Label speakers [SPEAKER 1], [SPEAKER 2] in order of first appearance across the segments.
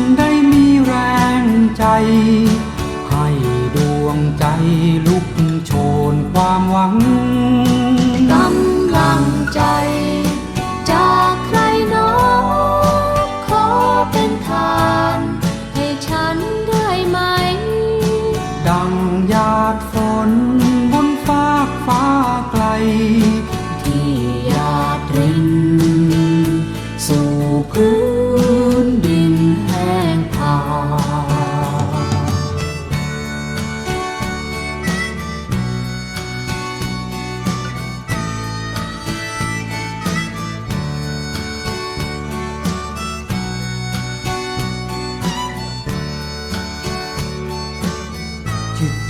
[SPEAKER 1] ง ใจให้ดวงใจลุกโชนความหวัง
[SPEAKER 2] กำลังใจจากใครหนอขอเป็นทาน ให้ฉันได้ไหม
[SPEAKER 1] ดังหยาดฝนบนฟากฟ้าไกล ที่หยาดริน สู่พื้น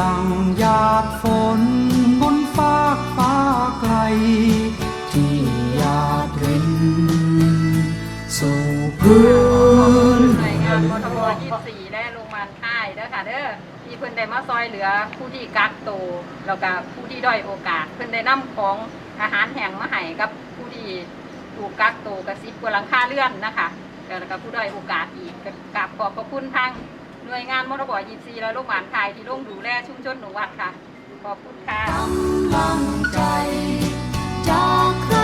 [SPEAKER 2] ดั
[SPEAKER 1] งหยาดฝนบนฟากฟ้าไกล ที่หยาดรินสู่พื้น
[SPEAKER 3] หน่วยงานมทบ24และโรงพยาบาลค่ายเด้อค่ะเด้อที่เพิ่นได้มาซอยเหลือผู้ที่กักตัวแล้วก็ผู้ที่ด้อยโอกาส เพิ่นได้นำของอาหารแห้งมาให้กับผู้ที่ถูกกักตัวกระซิบกว่าหลังคาเลื่อนนะคะแล้วก็ผู้ด้อยโอกาสอีกก็กราบขอบพระคุณทาง หน่วยงานมรบยินซีและโรงพยาบาลค่ายที่ร่วมดูแลชุมชนหนูวัดค่ะ ขอบคุณค่ะ
[SPEAKER 2] กำลังใจจากใคร